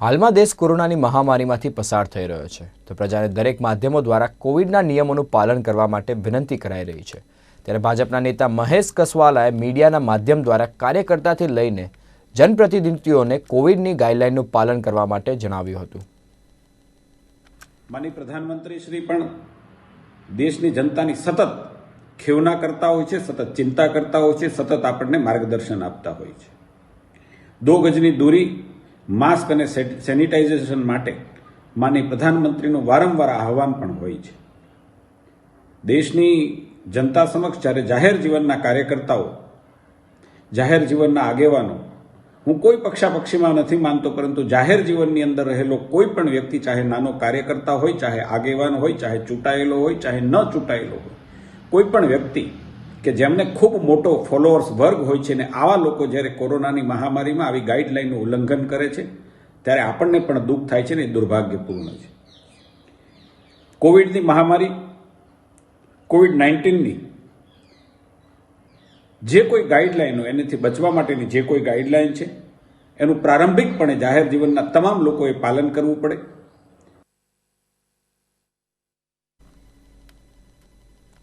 હાલમાં દેશ કોરોનાની મહામારીમાંથી પસાર થઈ રહ્યો છે. તો પ્રજાને દરેક માધ્યમો દ્વારા કોવિડના નિયમોનું પાલન કરવા માટે વિનંતી કરાઈ રહી છે. ત્યારે ભાજપના નેતા મહેશ કસવાલાએ મીડિયાના માધ્યમ દ્વારા કાર્યકર્તાથી લઈને જનપ્રતિનિધિઓને કોવિડની ગાઈડલાઈનનું પાલન કરવા માટે જણાવ્યું હતું. માની પ્રધાનમંત્રી શ્રી પણ દેશની જનતાની સતત ખેવના કરતા હોય છે, સતત ચિંતા કરતા હોય છે, સતત આપણને માર્ગદર્શન આપતા હોય છે. દો ગજની દૂરી માસ્ક અને સેનિટાઇઝેશન માટે માની પ્રધાનમંત્રીનું વારંવાર આહવાન પણ હોય છે. દેશની જનતા સમક્ષ જ્યારે જાહેર જીવનના કાર્યકર્તાઓ, જાહેર જીવનના આગેવાનો, હું કોઈ પક્ષાપક્ષીમાં નથી માનતો, પરંતુ જાહેર જીવનની અંદર રહેલો કોઈ પણ વ્યક્તિ, ચાહે નાનો કાર્યકર્તા હોય, ચાહે આગેવાન હોય, ચાહે ચૂંટાયેલો હોય, ચાહે ન ચૂંટાયેલો હોય, કોઈ પણ વ્યક્તિ કે જેમને ખૂબ મોટો ફોલોઅર્સ વર્ગ હોય છે ને આવા લોકો જ્યારે કોરોનાની મહામારીમાં આવી ગાઈડલાઇનનું ઉલ્લંઘન કરે છે, ત્યારે આપણને પણ દુઃખ થાય છે ને એ દુર્ભાગ્યપૂર્ણ છે. કોવિડની મહામારી, કોવિડ નાઇન્ટીનની જે કોઈ ગાઈડલાઇનો એનાથી બચવા માટેની જે કોઈ ગાઈડલાઇન છે, એનું પ્રારંભિકપણે જાહેર જીવનના તમામ લોકોએ પાલન કરવું પડે.